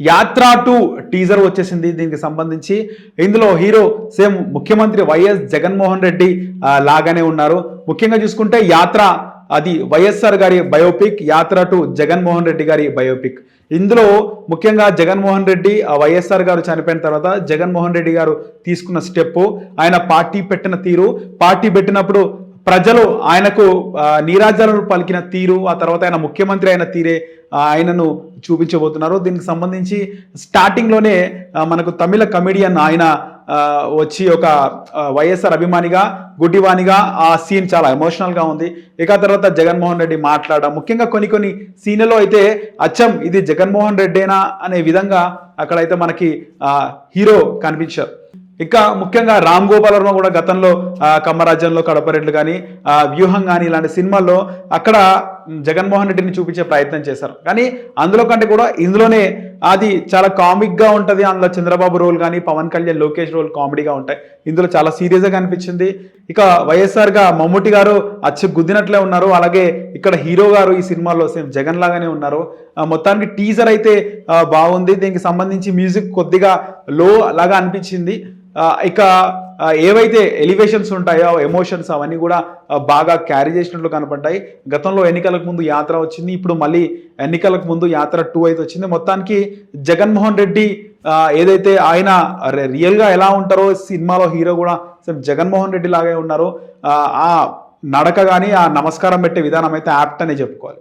యాత్ర two teaser వచ్చేసింది దీనికి సంబంధించి. ఇందులో హీరో సేమ్ ముఖ్యమంత్రి వైఎస్ జగన్మోహన్ రెడ్డి లాగానే ఉన్నారు. ముఖ్యంగా చూసుకుంటే యాత్ర అది వైఎస్ఆర్ గారి బయోపిక్ యాత్ర టు జగన్మోహన్ రెడ్డి గారి బయోపిక్. ఇందులో ముఖ్యంగా జగన్మోహన్ రెడ్డి ఆ వైఎస్ఆర్ గారు చనిపోయిన తర్వాత జగన్మోహన్ రెడ్డి గారు తీసుకున్న స్టెప్ ఆయన పార్టీ పెట్టిన తీరు. పార్టీ పెట్టినప్పుడు ప్రజలు ఆయనకు నీరాజాలను పలికిన తీరు ఆ తర్వాత ఆయన ముఖ్యమంత్రి అయిన తీరే ఆయనను చూపించబోతున్నారు. దీనికి సంబంధించి స్టార్టింగ్లోనే మనకు తమిళ కమెడియన్ ఆయన వచ్చి ఒక వైఎస్ఆర్ అభిమానిగా గుడ్డివానిగా ఆ సీన్ చాలా ఎమోషనల్గా ఉంది. ఇక తర్వాత జగన్మోహన్ రెడ్డి మాట్లాడడం. ముఖ్యంగా కొన్ని కొన్ని సీన్లలో అయితే అచ్చం ఇది జగన్మోహన్ రెడ్డేనా అనే విధంగా అక్కడైతే మనకి హీరో కనిపించారు. ఇక ముఖ్యంగా రామ్ గోపాల్ వర్మ కూడా గతంలో ఆ, కమ్మరాజ్యంలో కడపరెడ్లు కానీ వ్యూహం కానీ ఇలాంటి సినిమాల్లో అక్కడ జగన్మోహన్ రెడ్డిని చూపించే ప్రయత్నం చేశారు. కానీ అందులో కంటే కూడా ఇందులోనే అది చాలా కామిక్గా ఉంటుంది. అందులో చంద్రబాబు రోల్ కానీ పవన్ కళ్యాణ్ లోకేష్ రోల్ కామెడీగా ఉంటాయి. ఇందులో చాలా సీరియస్గా కనిపించింది. ఇక వైఎస్ఆర్గా మమ్ముటి గారు అచ్చు గుద్దినట్లే ఉన్నారు. అలాగే ఇక్కడ హీరో గారు ఈ సినిమాలో సేమ్ జగన్ లాగానే ఉన్నారు. మొత్తానికి టీజర్ అయితే బాగుంది. దీనికి సంబంధించి మ్యూజిక్ కొద్దిగా లో లాగా అనిపించింది. ఇక ఏవైతే ఎలివేషన్స్ ఉంటాయో ఎమోషన్స్ అవన్నీ కూడా బాగా క్యారీ చేసినట్లు కనపడ్డాయి. గతంలో ఎన్నికలకు ముందు యాత్ర వచ్చింది. ఇప్పుడు మళ్ళీ ఎన్నికలకు ముందు యాత్ర టూ అయితే వచ్చింది. మొత్తానికి జగన్మోహన్ రెడ్డి ఏదైతే ఆయన రియల్గా ఎలా ఉంటారో సినిమాలో హీరో కూడా సేమ్ జగన్మోహన్ రెడ్డి లాగే ఉన్నారో. ఆ, ఆ నడక కానీ ఆ నమస్కారం పెట్టే విధానం అయితే యాప్ట్ అనే చెప్పుకోవాలి.